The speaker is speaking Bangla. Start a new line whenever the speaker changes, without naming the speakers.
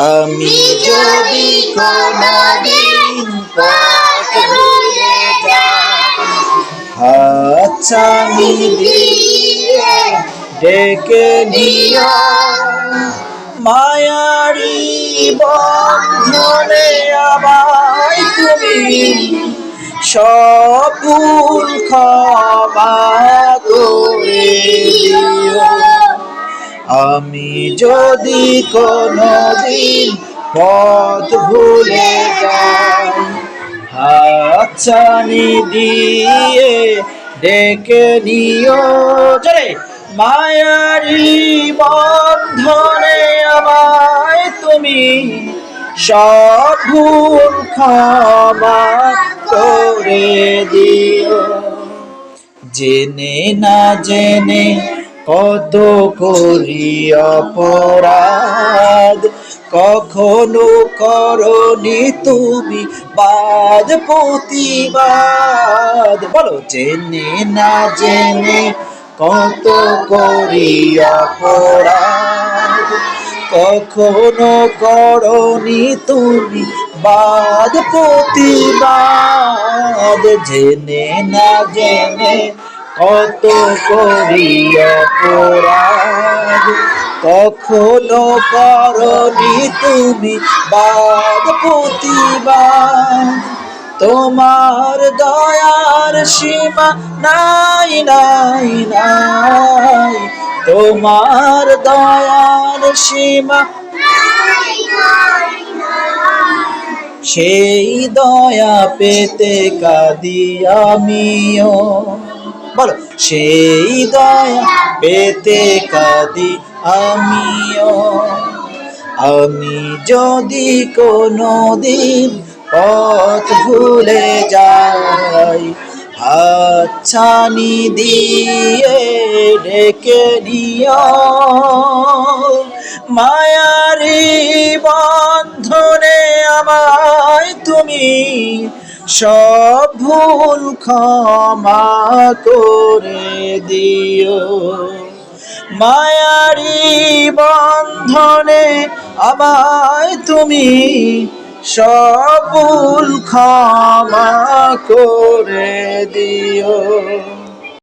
আমি যদি কোনদিন পথ ভুলে হাতছানি দিয়ে ডেকে নিও মায়ারি বন্ধনে আমায় তুমি সব ভুল ক্ষমা করে আমি যদি কোনদিন পথ ভুলে যাই হাতছানি দিয়ে ডেকে নিও। জরে। মায়ারি বন্ধনে আমায় তুমি সব ভুল ক্ষমা করে দিও। জেনে না জেনে কত করি অপরাধ। কখনো করনি তুমি বাদ প্রতিবাদ। বলো, জেনে না জেনে কত করি অপরাধ। কখনো করনি তুমি বাদ প্রতিবাদ। জেনে না জেনে কত করি অপরাধ কখনো করনি তুমি বাদ প্রতিবাদ। তোমার দয়ার সীমা নাই নাই নাই। তোমার দয়ার সীমা সেই দয়া পেতে কাঁদি আমিও। বলো, সেই দয়া পেতে কাঁদি আমিও। আমি যদি কোনো দিন পথ ভুলে যাই হাতছানি দিয়ে ডেকে নিও। মায়ারি বন্ধনে আমায় তুমি সব ভুল ক্ষমা করে দিও। মায়ারি বন্ধনে আমায় তুমি সব ভুল ক্ষমা করে দিও।